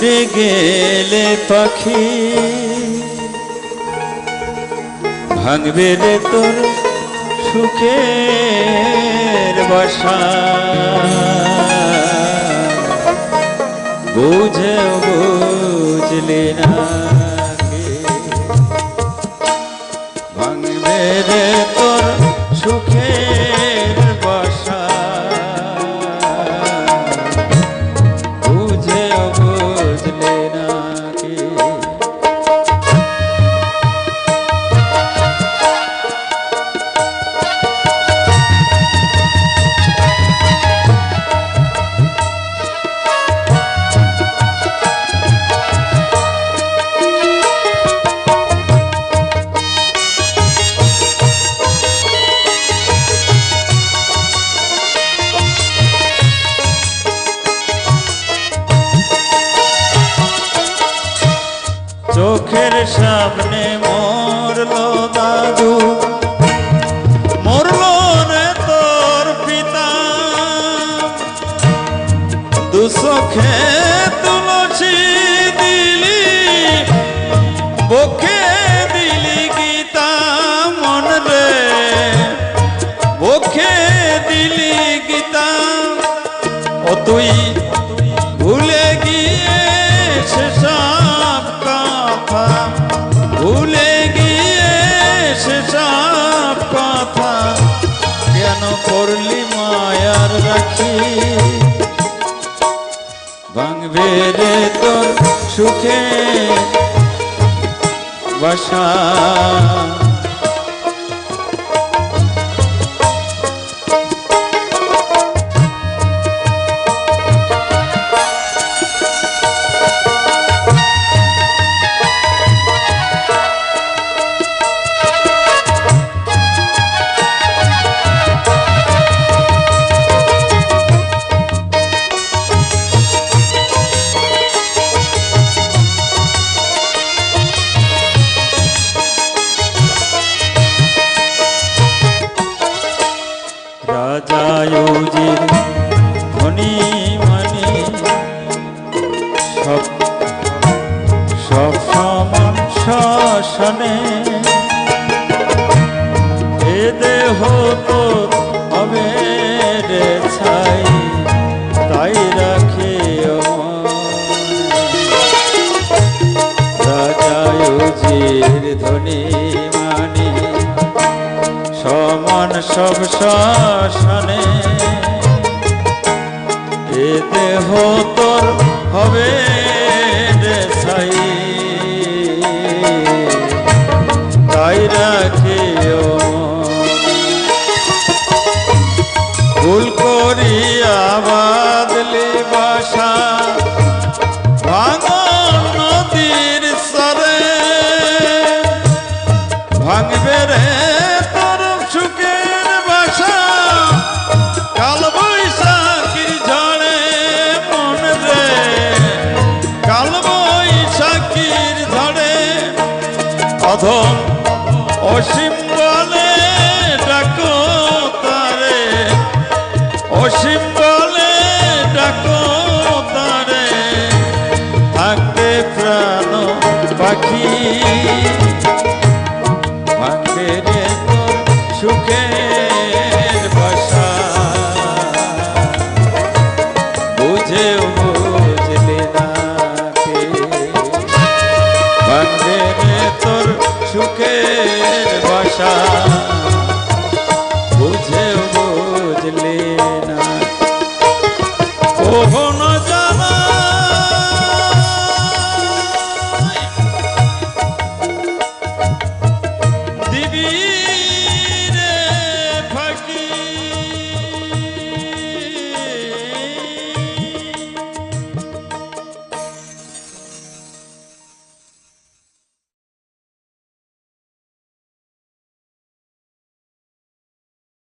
উড়ে গেলে পাখি। ভাঙবে রে তোর সুখের বাসা। বুঝে বুঝলে না। সামনে মরলো দাদু। মরলো রে তোর পিতা। দু চোখে তুলসী দিলি, বকে দিলি গীতা মন রে। বকে দিলি গীতা। ও তুই রে তোর সুখে বাসা। সব শাসনে। এ দেহ হবে ছাই অধম অসীম বলে ডাকো তারে। অসীম বলে ডাকো তারে। থাকে প্রাণ পাখি। সুখের বাসা বুঝে বুঝলে